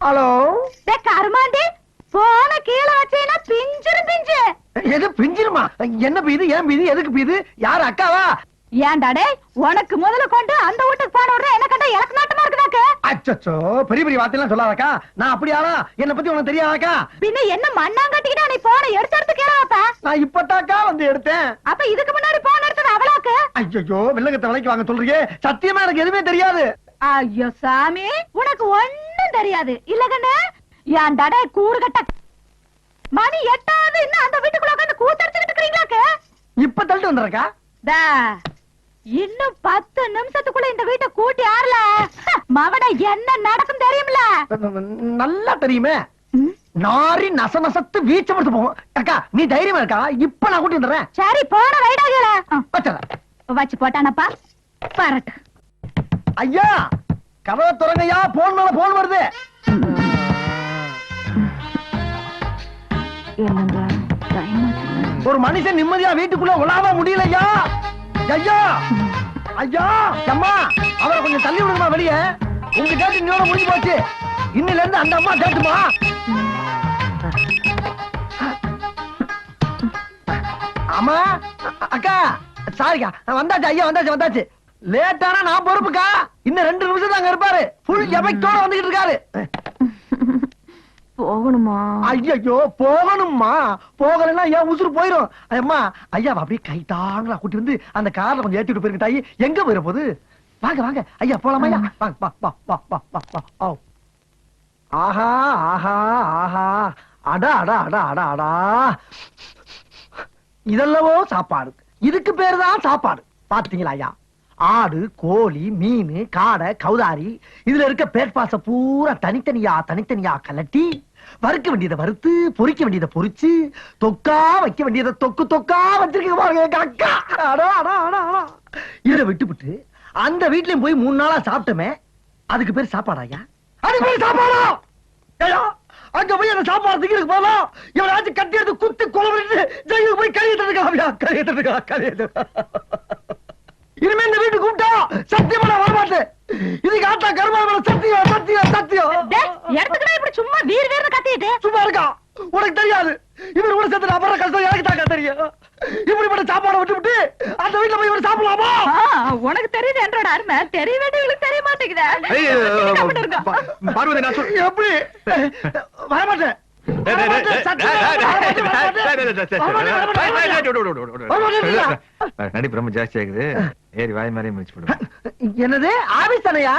Hello? டேய் கருமாண்டி போன கீழே வச்சீனா பிஞ்சிரு பிஞ்சு. எது பிஞ்சிருமா? என்ன பீது ஏன் பீது எதுக்கு பீது? யாரு அக்காவா? ஏன்டா டேய் உனக்கு முதல்ல கொண்டு அந்த வீட்டுக்கு போன உடனே என்ன கண்டா எனக்கு நாட்டமா இருக்குதாக்கு அச்சச்சோ பெரிய பெரிய வார்த்தையெல்லாம் சொல்லாதக்கா. நான் அப்படி என்ன பத்தி உனக்கு தெரியாதாக்கா? பின்ன என்ன மண்ணாங்கட்டிக்கிட்டா நீ போன எடுத்து எடுத்து கீழே வைப்ப? நான் இப்பதாக்கா வந்து எடுத்தேன். அப்ப இதுக்கு முன்னாடி போன எடுத்தது அவளாக்கு? ஐயோ வில்லங்கத்தை விலைக்கு வாங்க சொல்றீங்க. சத்தியமா எனக்கு எதுவுமே தெரியாது. ஐயோ சாமி உனக்கு ஒண்ணும் தெரியாது. இல்ல கண்ணு ஏன்டா டேய் கூறு கட்ட மணி எட்டாவது இன்னும் அந்த வீட்டுக்குள்ள உட்காந்து கூத்தடிச்சுக்கிட்டு இருக்கீங்களாக்கு இப்ப தள்ளிட்டு வந்துடுறக்கா இன்னும் பத்து நிமிஷத்துக்குள்ள இந்த வீட்டை கூட்டி ஆறல. மவன என்ன நடக்கும் தெரியும்ல நல்லா தெரியுமே. நாரி நச நசத்து வீச்ச முடிச்சு போகும். அக்கா நீ தைரியமா இருக்கா? இப்ப நான் கூட்டி வந்துடுறேன். சரி போன வச்சிடறேன். வச்சு போட்டானப்பா. பரட்டு. ஐயா! கதவை திறங்கய்யா போன் மேல போன் வருது. ஒரு மனுஷன் நிம்மதியா வீட்டுக்குள்ள உலாவ முடியலையா? ஐயா! ஐயா! அம்மா! அவரை கொஞ்சம் தள்ளி விடுங்கம்மா வெளியே. உங்க டேட்டு இன்னோட முடிஞ்சு போச்சு. இன்னில இருந்து அந்த அம்மா டேட்டுமா அம்மா அக்கா சாரிக்கா வந்தாச்சு ஐயா வந்தாச்சு வந்தாச்சு. லேட்டானா நான் பொறுப்புக்கா? இன்னும் ரெண்டு நிமிஷம் தாங்க இருப்பாரு. ஃபுல் எஃபெக்டோட வந்துகிட்டு இருக்காரு. போகணுமா? ஐயோ போகணும்மா. போகலன்னா ஏன் உசுறு போயிரும். அம்மா ஐயா அப்படியே கை தாங்களா கூட்டி வந்து அந்த கார்ல கொஞ்சம் ஏத்திட்டு போயிருங்க தாயி. எங்க போயிட போகுது வாங்க வாங்க. ஐயா போலாமா ஐயா? வாங்க வா வா வா வா வா வா. ஓ ஆஹா ஆஹா ஆஹா. அடா அடா அடா அடா அடா. இதெல்லவோ சாப்பாடு. இதுக்கு பேரு தான் சாப்பாடு. பாத்தீங்களா ஐயா? ஆடு கோழி மீன் காடை கௌதாரி இதுல இருக்க பேட்பாச பூரா தனித்தனியா தனித்தனியா கலட்டி வறுக்க வேண்டியதை வறுத்து பொறிக்க வேண்டியதை பொறிச்சு தொக்கா வைக்க வேண்டியதை தொக்கு தொக்கா வச்சிருக்கீங்க பாருங்க எங்க அடா அடா அடா அடா. இதை விட்டுவிட்டு அந்த வீட்லயும் போய் மூணு நாளா சாப்பிட்டோமே அதுக்கு பேர் சாப்பாடாயா அதுக்கு பேர் சாப்பாடா? ஐயா அங்க போய் அந்த சாப்பாடு திங்கிறதுக்கு போலாம் இவனாச்சும் கட்டி எடுத்து குத்து கொலை ஜெயிலுக்கு போய் கழியிட்டு இருக்கா கழியிட்டு இருக்கா கழியிட்டு இனிமே இந்த வீட்டுக்கு கூப்பிட்டா சத்தியமா நான் வரமாட்டேன். இதுக்கு ஆட்டா கருமாவள சத்தியம் சத்தியம் சத்தியம். எடுத்துக்கிட்டா இப்படி சும்மா வீர் வீர்னு கத்திட்டு சும்மா இருக்கா? உனக்கு தெரியாது. இவர் கூட சேர்த்து நான் படுற கஷ்டம் எனக்கு தாக்கா தெரியும். இப்படிப்பட்ட சாப்பாடை விட்டு விட்டு அந்த வீட்டுல போய் இவர் சாப்பிடலாமா? உனக்கு தெரியுது என்றோட அருமை? தெரிய வேண்டியவங்களுக்கு தெரிய மாட்டேங்குதே? பார்வதி நான் எப்படி? வரமாட்டேன். நடிப்பு ரொம்ப ஜாஸ்தி ஆகுது. ஏறி வாய் மாதிரியே முடிச்சு போடுவேன் என்னது? ஆபீஸ் தானையா?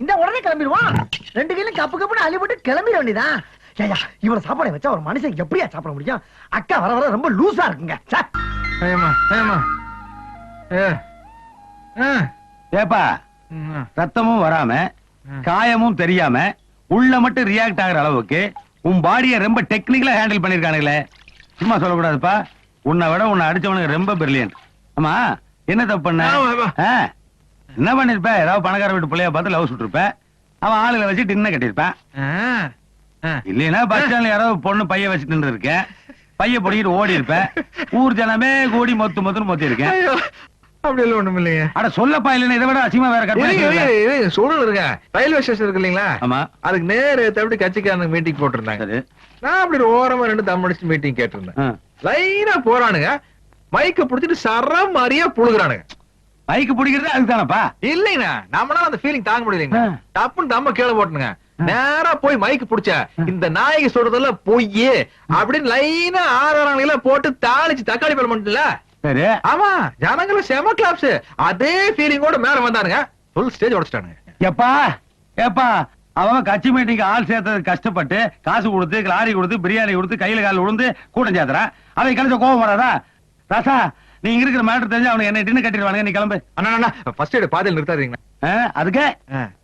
இந்த உடனே கிளம்பிடுவான் ரெண்டு கையிலும் கப்பு கப்புன்னு அள்ளி போட்டு கிளம்பிட வேண்டியதான் இவ்வளவு சாப்பாடு வச்சா ஒரு மனுஷன் எப்படியா சாப்பிட முடியும்? அக்கா வர வர ரொம்ப லூசா இருக்குங்க. ஏப்பா ரத்தமும் வராம. காயமும் தெரியாம உள்ள மட்டும் ரியாக்ட் ஆகுற அளவுக்கு உன் பாடிய ரொம்ப டெக்னிக்கலா ஹேண்டில் பண்ணிருக்கானுங்களே. சும்மா சொல்லக்கூடாதுப்பா. உன்னை விட உன்னை அடிச்சவனுக்கு ரொம்ப பிரில்லியன்ட் ஆமா என்ன தப்பு பண்ண? என்ன பண்ணிருப்ப? ஏதாவது பணக்கார வீட்டு பிள்ளைய பார்த்து லவ் சுட்டிருப்ப. அவன் ஆளுகளை வச்சு டின்ன கட்டியிருப்பேன். இல்லைன்னா பஸ் ஸ்டாண்ட்ல யாராவது பொண்ணு பைய வச்சுட்டு நின்று இருக்கேன். பைய பிடிக்கிட்டு ஓடி இருப்பேன் ஊர் ஜனமே கூடி மொத்து மொத்துன்னு மொத்தி இருக்கேன் அப்படி எல்லாம் ஒண்ணும் இல்லைங்க அட சொல்லப்பா இல்லைன்னா இதை விட அசிமா வேற இருங்க, சூழல் இருங்க. ரயில்வே ஸ்டேஷன் இருக்கு இல்லீங்களா? ஆமா. அதுக்கு நேரு தவிர கட்சிக்காரனுக்கு மீட்டிங் போட்டிருந்தாங்க. சரி. நான் அப்படி ஒரு ஓரமா ரெண்டு தம் அடிச்சு மீட்டிங் கேட்டிருந்தேன். லைனா போறானுங்க. மைக்க புடிச்சிட்டு சரம் மாதிரியா புழுகுறானுங்க. பைக் பிடிக்கிறது அதுதானப்பா இல்லைங்கண்ணா நம்மளால அந்த ஃபீலிங் தாங்க முடியலைங்க. டப்புன்னு தம்ம கீழே போட்டுனுங்க. நேரா போய் மைக் புடிச்ச இந்த நாயகி சொல்றதுல பொய் அப்படின்னு லைனா ஆறாங்கள போட்டு தாளிச்சு தக்காளி பழம் பண்ணல சரி. ஆமா ஜனங்களும் செம கிளாப்ஸ் அதே ஃபீலிங்கோட மேல வந்தானுங்க. ஃபுல் ஸ்டேஜ் உடைச்சிட்டானுங்க. எப்பா ஏப்பா அவன் கட்சி மீட்டிங் ஆள் சேர்த்தது கஷ்டப்பட்டு காசு கொடுத்து லாரி கொடுத்து பிரியாணி கொடுத்து கையில கால விழுந்து கூட்டம் சேர்த்துறான். அவன் கழிச்ச கோபம் வராதா? ராசா நீங்க இருக்கிற மேட்டர் தெரிஞ்சு அவனுக்கு என்ன டின்னு கட்டிடுவானுங்க. நீ கிளம்பு. அண்ணா அண்ணா ஃபர்ஸ்ட் எய்ட் பாதையில் நிறுத்தாதீங்க ஆ, அதுக்கு?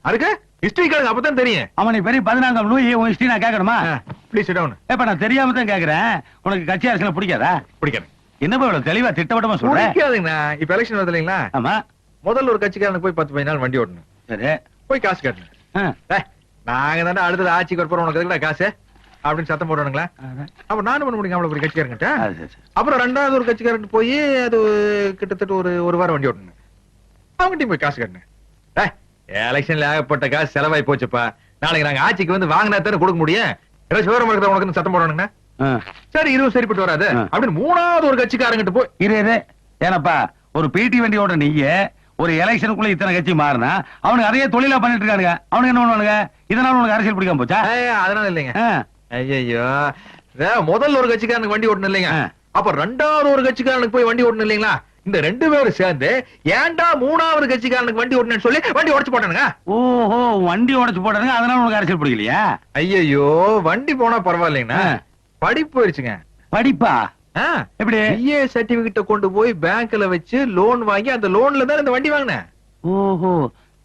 அதுக்கு? ஹிஸ்டரி கேளுங்க அப்பதான் தெரியும். அவன் நீ பெரிய பதினான்காம் லூயி உன் ஹிஸ்டரி நான் கேட்கணுமா? ப்ளீஸ் டவுன் ஏப்பா நான் தெரியாம தான் கேக்குறேன். உனக்கு கட்சி அரசியல பிடிக்காதா? பிடிக்காது. என்னப்பா இவ்வளவு தெளிவா திட்டவட்டமா சொல்றேன் பிடிக்காதுங்கண்ணா இப்ப எலெக்ஷன் வருது இல்லைங்களா ஆமா. முதல்ல ஒரு கட்சிக்காரனுக்கு போய் பத்து பதினாலு வண்டி ஓட்டணும். சரி. போய் காசு கட்டணும். ஆ. ஏய், நாங்க தானே அடுத்தது ஆட்சிக்கு வரப்போறோம் உனக்கு எதுக்குடா காசு? அப்படின்னு சத்தம் போடுவானுங்களா அப்ப நானும் பண்ண முடியும் அவ்வளவு ஒரு கட்சிக்காரங்கிட்ட? அது சரி, சரி. அப்புறம் ரெண்டாவது ஒரு கட்சிக்காரன் போய் அது கிட்டத்தட்ட ஒரு ஒரு வாரம் வண்டி ஓட்டணும். அவங்ககிட்டயும் போய் காசு கட்டணும். எலெக்ஷன்ல ஏகப்பட்ட காசு செலவாய் போச்சுப்பா. நாளைக்கு நாங்க ஆட்சிக்கு வந்து வாங்கினா தானே கொடுக்க முடியும்? ஏதாச்சும் விவரம் இருக்கிற உனக்கு சட்டம் போடணுங்கண்ணா. சரி இதுவும் சரிப்பட்டு வராது. அப்படின்னு மூணாவது ஒரு கட்சிக்காரங்கிட்ட போய் இரு இரு. ஏனப்பா ஒரு பிடி வண்டியோட நீயே ஒரு எலெக்ஷனுக்குள்ள இத்தனை கட்சி மாறினா அவனுக்கு அதையே தொழிலா பண்ணிட்டு இருக்கானுங்க. அவனுக்கு என்ன பண்ணுவானுங்க? இதனால உனக்கு அரசியல் பிடிக்காம போச்சா? அதனால இல்லைங்க. ஐயோ முதல்ல ஒரு கட்சிக்காரனுக்கு வண்டி ஓட்டணும் இல்லைங்க. அப்ப ரெண்டாவது ஒரு கட்சிக்காரனுக்கு போய் வண்டி ஓட்டணும் இல்லைங்களா? இந்த ரெண்டு பேரும் சேர்ந்து ஏன்டா மூணாவது கட்சிக்காரனுக்கு வண்டி ஓட்டணும்னு சொல்லி வண்டி உடச்சு போட்டானுங்க? ஓஹோ வண்டி உடைச்சு போட்டானுங்க அதனால உனக்கு அரசியல் பிடிக்கலையா? ஐயோ வண்டி போனா பரவாயில்லைங்கண்ணா. படிப்பு போயிருச்சுங்க படிப்பா? எப்படி? பிஏ சர்டிபிகேட்ட கொண்டு போய் பேங்க்ல வச்சு லோன் வாங்கி அந்த லோன்ல தான் இந்த வண்டி வாங்கினேன். ஓஹோ.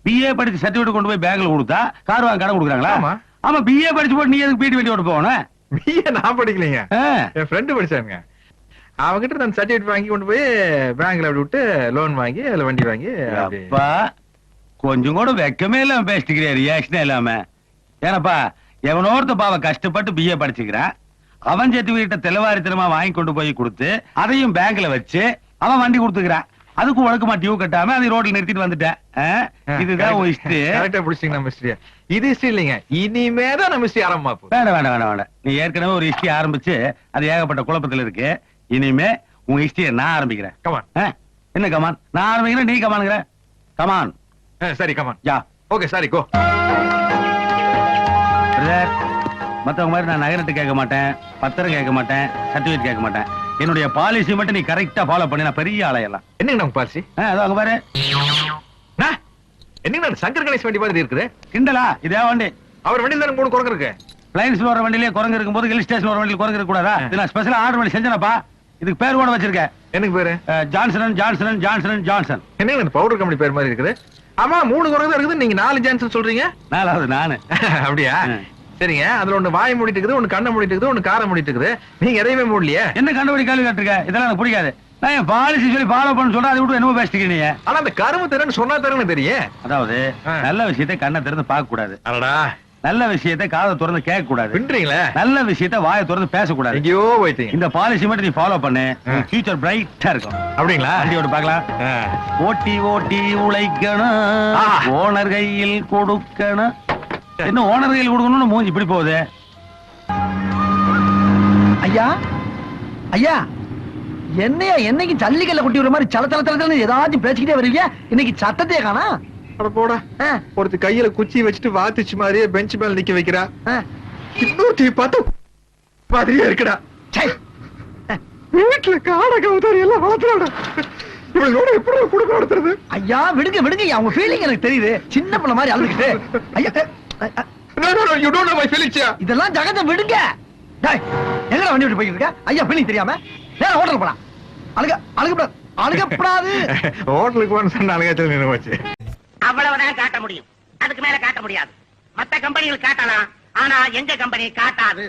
பிஏ படிச்சு சர்டிபிகேட் கொண்டு போய் பேங்க்ல கொடுத்தா கார் வாங்க கடன் கொடுக்குறாங்களா? ஆமா. ஆமா பிஏ படிச்சு போட்டு நீ எதுக்கு பிடி வண்டி ஓட்ட போகணும் பிஏ நான் படிக்கலைங்க. என் ஃப்ரெண்டு படிச்சாங்க அவங்கிட்ட நான் சர்டிபிகேட் வாங்கி கொண்டு போய் பேங்க்ல அப்படி விட்டு லோன் வாங்கி அதுல வண்டி வாங்கி. அப்பா கொஞ்சம் கூட வெக்கமே இல்லாம பேசிட்டுக்கிறியா ரியாக்ஷனே இல்லாம? ஏனப்பா எவனோ ஒருத்த பாவ கஷ்டப்பட்டு பிஏ படிச்சுக்கிறான். அவன் சர்டிபிகேட்ட தெளிவாரித்தனமா வாங்கி கொண்டு போய் கொடுத்து அதையும் பேங்க்ல வச்சு அவன் வண்டி கொடுத்துக்கிறான். அதுக்கு ஒழுக்கமா டியூ கட்டாம அதை ரோட்ல நிறுத்திட்டு வந்துட்டேன்? இதுதான் உன் Correct ஆ பிடிச்சிட்டீங்க நம்ம. இது history இல்லைங்க. இனிமே தான் நம்ம history ஆரம்பமா. வேண்டாம் வேண்டாம் வேண்டாம் வேண்டாம் நீ ஏற்கனவே ஒரு ஹிஸ்டரி ஆரம்பிச்சு அது ஏகப்பட்ட குழப்பத்துல இருக்கு. இனிமே உன் ஹிஸ்டரியை நான் ஆரம்பிக்கிறேன். ஆ? என்ன கமான் நான் ஆரம்பிக்கிறேன் நீ கமானுங்கிற கமான் சரி come on yeah. Okay sorry go brother மத்தவங்க மாதிரி நான் நகரத்து கேட்க மாட்டேன் பத்திரம் கேட்க மாட்டேன் சர்டிபிகேட் கேட்க மாட்டேன். என்னுடைய பாலிசி மட்டும் நீ கரெக்டா ஃபாலோ பண்ணி நான் பெரிய ஆளையெல்லாம் என்னங்க நம்ம பாலிசி அதோ அங்க பாரு. என்னங்க நான் சங்கர் கணேஷ் வண்டி மாதிரி இருக்குது? கிண்டலா? இதே வண்டி. அவர் வண்டியில தானே மூணு குரங்கு இருக்கு. லைன்ஸ்ல வர வண்டியிலே குரங்கு இருக்கும்போது ஹில் ஸ்டேஷன் வர வண்டியில் குரங்கு இருக்க கூடாதா இது நான் ஸ்பெஷலா ஆர்டர் பண்ணி செஞ்சேனப்பா. இதுக்கு பேர் கூட வச்சிருக்கேன். எனக்கு பேரு? ஜான்சன் ஜான்சன் ஜான்சன் ஜான்சன் என்னங்க பவுடர் கம்பெனி பேர் மாதிரி இருக்குது? ஆமா மூணு குரங்கு தான் இருக்குது நீங்க நாலு ஜான்சன் சொல்றீங்க? நாலாவது நானு. அப்படியா. சரிங்க. அதுல ஒண்ணு வாய் மூடிட்டு இருக்குது ஒண்ணு கண்ணை மூடிட்டு இருக்குது ஒண்ணு காரை மூடிட்டு இருக்குது நீங்க எதையுமே மூடலையே? என்ன கண்டுபிடி கேள்வி கேட்டிருக்க இதெல்லாம் எனக்கு பிடிக்காது. நான் என் பாலிசி சொல்லி ஃபாலோ பண்ண சொல்றேன் அதை விட்டு என்னமோ பேசிட்டு நீ ஆனா அந்த கரும்பு திறன்னு சொன்னா தெரியும். அதாவது. நல்ல விஷயத்தை கண்ணை திறந்து பார்க்க கூடாது அடடா. நல்ல விஷயத்தை காதை திறந்து கேட்க கூடாது பின்றீங்களே நல்ல விஷயத்தை வாயை திறந்து பேசக்கூடாது. எங்கேயோ போயிட்டீங்க. இந்த பாலிசி மட்டும் நீ ஃபாலோ பண்ணு. ஃபியூச்சர் பிரைட்டா இருக்கும். அப்படிங்களா? வண்டியோட பார்க்கலாம். ஓட்டி ஓட்டி உழைக்கணும். ஓனர் கையில் கொடுக்கணும். என்ன ஓனர் கையில் கொடுக்கணும்னு மூஞ்சி இப்படி போகுது? ஐயா ஐயா என்னையா என்னைக்கு ஜல்லிக்கல்ல கொட்டி விடுற மாதிரி சல தல தலன்னு ஏதாச்சும் பேசிக்கிட்டே வருவீங்க? இன்னைக்கு சட்டத்தையே காணா? அட போடா. ஒருத்தி கையில குச்சி வச்சுட்டு வாத்துச்சு மாதிரியே பெஞ்ச் மேல நிக்க வைக்கிறா. இன்னொருத்தி பார்த்து மாதிரியே இருக்குடா. வீட்டுல காடை கவுதாரி எல்லாம் வளர்த்துறாடா. இவளோட எப்படி குடுக்க நடத்துறது? ஐயா விடுங்க விடுங்க உங்க ஃபீலிங் எனக்கு தெரியுது. சின்ன பிள்ளை மாதிரி அழுதுகிட்டு. ஐயா இதெல்லாம் ஜகத விடுங்க. டேய், எங்கடா வண்டி விட்டு இருக்க ஐயா ஃபீலிங் தெரியாம? நேரா ஹோட்டல் போலாம். அழுக அழுகப்படாது அழுகப்படாது. ஹோட்டலுக்கு போன சொன்ன அழகாச்சல் நின்று போச்சு. அவ்வளவுதான் காட்ட முடியும். அதுக்கு மேல காட்ட முடியாது. மத்த கம்பெனிகள் காட்டலாம். ஆனா எங்க கம்பெனி காட்டாது?